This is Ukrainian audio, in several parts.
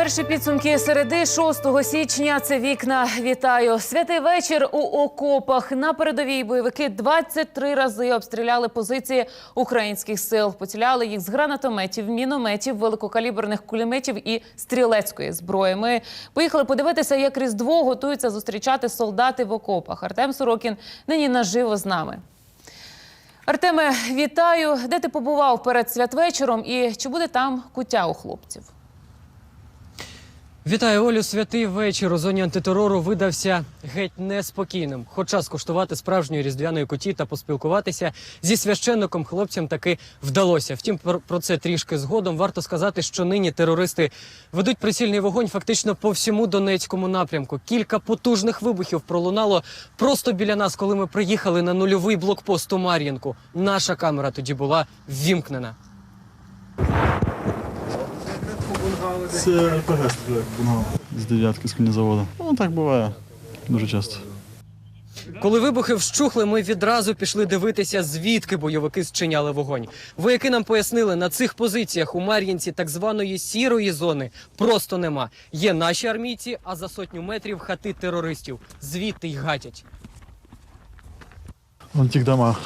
Перші підсумки середи 6 січня. Це вікна. Вітаю. Святий вечір у окопах. На передовій бойовики 23 рази обстріляли позиції українських сил. Поціляли їх з гранатометів, мінометів, великокаліберних кулеметів і стрілецької зброї. Ми поїхали подивитися, як Різдво готуються зустрічати солдати в окопах. Артем Сорокін нині наживо з нами. Артеме, вітаю. Де ти побував перед святвечором і чи буде там куття у хлопців? Вітаю, Олю. Святий вечір у зоні антитерору видався геть неспокійним. Хоча скуштувати справжньої різдвяної куті та поспілкуватися зі священником хлопцям таки вдалося. Втім, про це трішки згодом варто сказати, що нині терористи ведуть прицільний вогонь фактично по всьому Донецькому напрямку. Кілька потужних вибухів пролунало просто біля нас, коли ми приїхали на нульовий блокпост у Мар'їнку. Наша камера тоді була ввімкнена. Це РПГ стріляє з дев'ятки з конезаводу. Ну так буває дуже часто. Коли вибухи вщухли, ми відразу пішли дивитися, звідки бойовики зчиняли вогонь. Вояки нам пояснили, на цих позиціях у Мар'їнці так званої сірої зони просто нема. Є наші армійці, а за сотню метрів хати терористів. Звідти й гатять. Вон ті дома.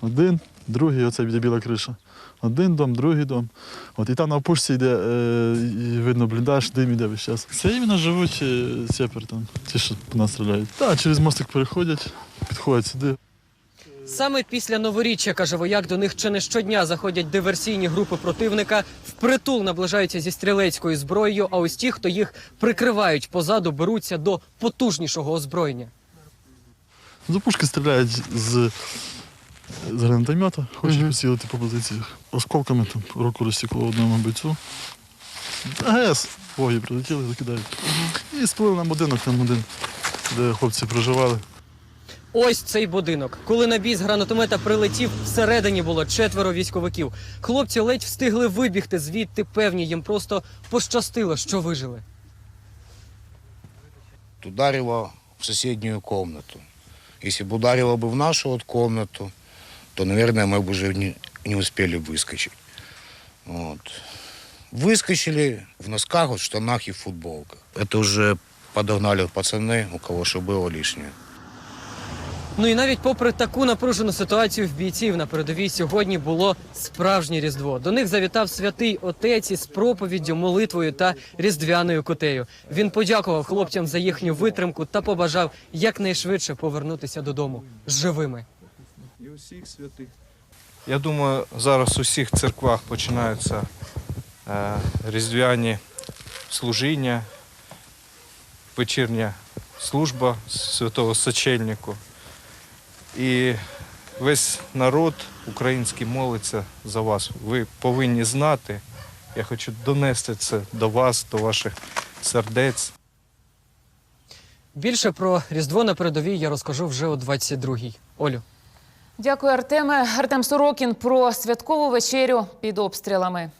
Один, другий, оце біла криша. Один дом, другий дом. От і там на опушці йде, е, і видно бліндаж, дим іде весь час. Це іменно живуть е, сепар там, ті, що по нас стріляють. Так, через мостик переходять, підходять сюди. Саме після новоріччя, каже вояк, до них чи не щодня заходять диверсійні групи противника, впритул наближаються зі стрілецькою зброєю. А ось ті, хто їх прикривають позаду, беруться до потужнішого озброєння. З опушки стріляють з, з гранатомета, хочуть Мгм. поцілити по позиціях. Осколками там руку розсікло одному бойцю. АГС, воги прилетіли, закидають. І сплили на будинок, там один, де хлопці проживали. Ось цей будинок. Коли на бій з гранатомета прилетів, всередині було четверо військовиків. Хлопці ледь встигли вибігти звідти, певні їм просто пощастило, що вижили. ударило в соседнюю комнату. Если бы ударило бы в нашу вот комнату, то, наверное, мы бы уже не, не успели выскочить. Вот. Выскочили в носках, вот, штанах и футболках. Это уже подогнали пацаны, у кого что было лишнее. Ну і навіть попри таку напружену ситуацію в бійців на передовій сьогодні було справжнє різдво. До них завітав святий отець із проповіддю, молитвою та різдвяною кутею. Він подякував хлопцям за їхню витримку та побажав якнайшвидше повернутися додому живими. і усіх святих. Я думаю, зараз у всіх церквах починаються е, різдвяні служіння, вечірня служба святого сочельнику. І весь народ український молиться за вас. Ви повинні знати. Я хочу донести це до вас, до ваших сердець. Більше про різдво на передовій я розкажу вже о 22-й. Олю. Дякую, Артеме. Артем Сорокін про святкову вечерю під обстрілами.